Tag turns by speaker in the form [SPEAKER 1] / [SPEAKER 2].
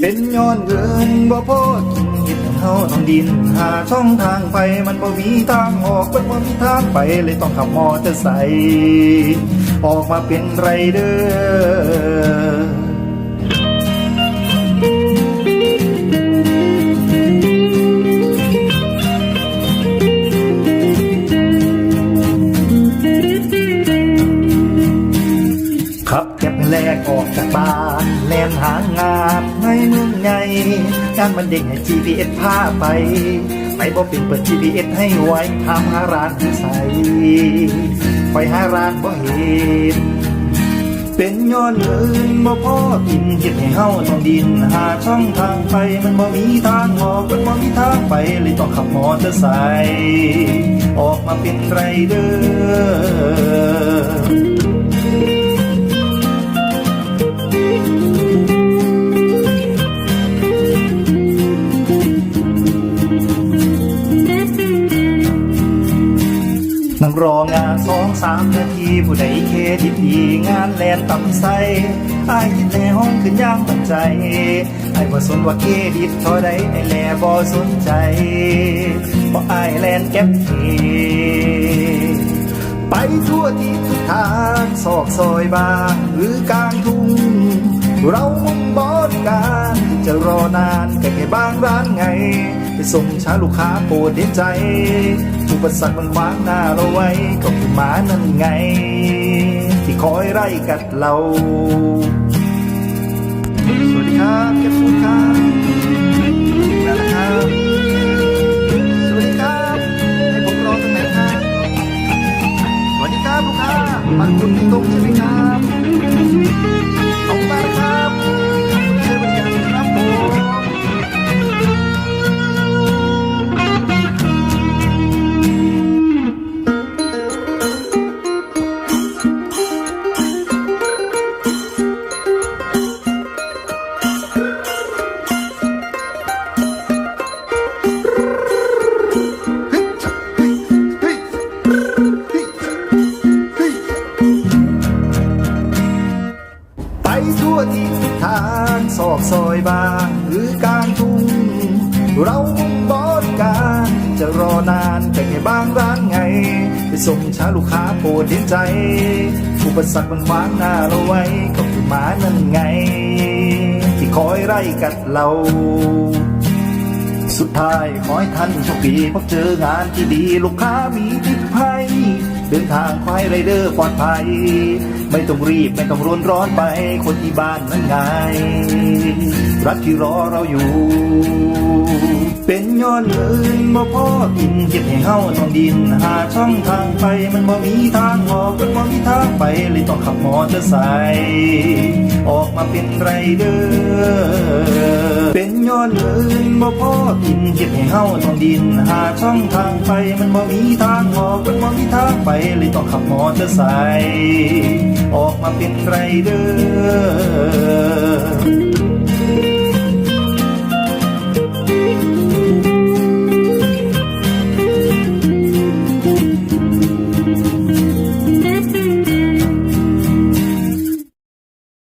[SPEAKER 1] เป็นย้อนเงินบ่พอกินเห็ดให้เฮาต้องดิน หาช่องทางไปมันบ่มีทางออกมันบ่มีทางไปเลยต้องขับมอเตอร์ไซค์ออกมาเป็นไรเดอร์ขับแก็บแลกออกจากบ้านแลนหางาน ในเมืองใหญ่งานมันเด็กให้ GPS พาไป ไปบ่เป็นเปิด GPS ให้ไว้ถามหาร้านที่ใส่ไปหาร้านบ่เห็นเป็นย้อนเงินบ่พอกินเก็บให้เฮาต้องดิน หาช่องทางไปมันบ่มีทางออกมันบ่มีทางไปเลยต้องขับมอเตอร์ไซค์ออกมาเป็นไรเดอ นั่งรองานสองสามนาทีผู้ใดเคทิดดีงานแลนต่ำใสอายคิดในห้องขึ้นย่างบันใจไอ้บ่สนว่าเครดิตเท่าใดไอ้แลบ่สนใจเพราะอายแลนเก็บเคไปทั่วที่ทุกทางซอกซอยบางหรือกลางทุ่งเรามุ่งบานแค่แค่บางร้านไง ไปส่งช้าลูกค้าปรดเห็นใจอุปสรรคมันขวางหน้าเราไว้ก็คือหมานั่นไง ที่คอยไล่กัดเรา สวัสดีครับแคปซูลครับนั่นแหละครับสวัสดีครับให้ผมรอตรงไหนครับสวัสดีครับลูกค้าบัตรคุณที่ตรงใช่ไหมครับางซอกซอยบางหรือกลางทุ่งเรามุ่งบริการจะรอนานแต่แค่บางร้านไงไปส่งช้าลูกค้าโปรดเห็นใจ อุปสรรคมันขวางหน้าเราไว้ก็คือหมานั่นไง ที่คอยไล่กัดเราสุดท้ายขอให้ท่านโชคดีพบเจองานที่ดีลูกค้ามีทิศภัย เดินทางควายไรเดอร์ปลอดภัย ไม่ต้องรีบไม่ต้องร้อนร้อนไป คนที่บ้านนั้นไง รักที่รอเราอยู่ เป็นย้อนเงินบ่พอกินเก็บให้เฮาต้องดิน หาช่องทางไปมันบ่มีทางออกมันบ่มีทางไปเลยต้องขับมอเตอร์ไซค์ออกมาเป็นไรเดอร์เป็นย้อนเงินบ่พอกินเก็บให้เฮาต้องดิน หาช่องทางไปมันบ่มีทางออกมันบ่มีทางไปเลยต้องขับมอเตอร์ไซค์ออกมาเป็นไรเดอร์